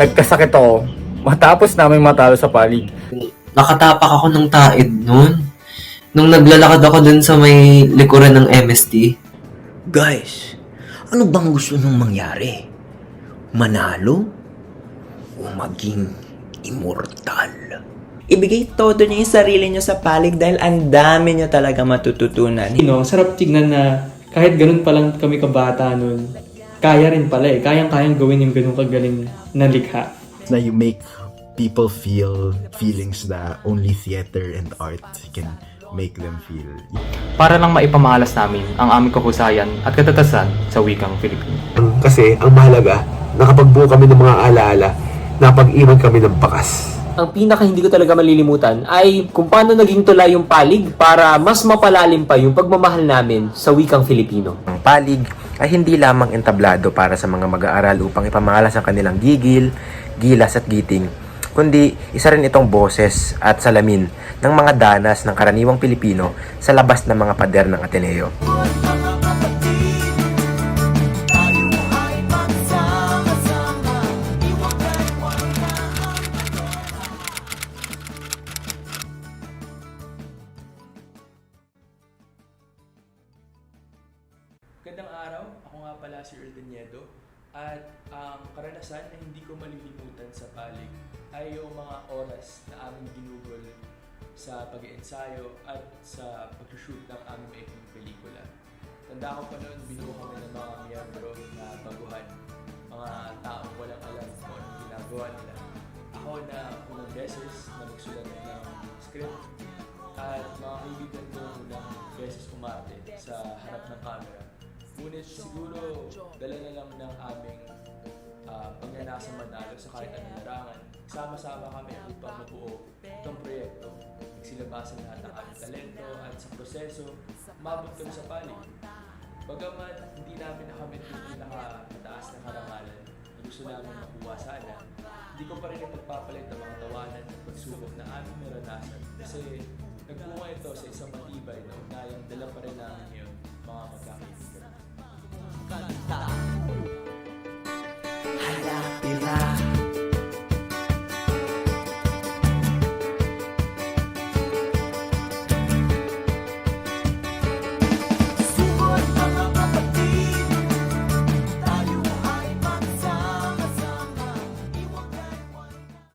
nagkasakit ako matapos namin matalo sa palig. Nakatapak ako ng taid nun. Nung naglalakad ako dun sa may likuran ng MST. Guys, ano bang gusto nung mangyari? Manalo? O maging immortal? Ibigay todo niyo yung sarili niyo sa palig dahil ang dami niyo talaga matututunan. you know, sarap tignan na kahit ganun pa lang kami kabata nun, kaya rin pala eh. Kayang-kayang gawin yung ganun kagaling na likha. na you make people feel feelings that only theater and art can make them feel. para lang maipamahalas namin ang aming kahusayan at katatasan sa wikang Filipino. Kasi ang mahalaga, nakapagbuo kami ng mga alaala, napag-iwan kami ng bakas. ang pinaka hindi ko talaga malilimutan ay kung paano naging tula yung palig para mas mapalalim pa yung pagmamahal namin sa wikang Filipino. Ang palig ay hindi lamang entablado para sa mga mag-aaral upang ipamahalas ang kanilang gigil, gilas at giting, kundi isa rin itong boses at salamin ng mga danas ng karaniwang Pilipino sa labas ng mga pader ng Ateneo. Gandang araw, ako nga pala si Earl Deniedo at ang karanasan na hindi ko malilimutan sa palig ay yung mga oras na aming ginugol sa pag-iensayo at sa pag-shoot ng aming maikling pelikula. Tanda ko pa noon, binuo kami ng mga miyembro na baguhan, mga taong walang alam kung anong ginagawa nila. Ako na unang beses na magsulat ng script at mga kaibigan ko unang beses umarte sa harap ng camera. Ngunit siguro dala na lang ng aming uh, pagnanasa manalo sa kahit anong larangan. Sama-sama kami upang mabuo itong proyekto. Nagsilabasan lahat ng aming talento at sa proseso, umabot kami sa palig. Bagamat hindi namin nakamit yung pinakamataas na karangalan na gusto namin makuha sana, hindi ko pa rin ipagpapalit ang mga tawanan at pagsubok na aming naranasan kasi nagpunga ito sa isang matibay na ugnayang dala pa rin namin ngayon, mga magkakaibigan.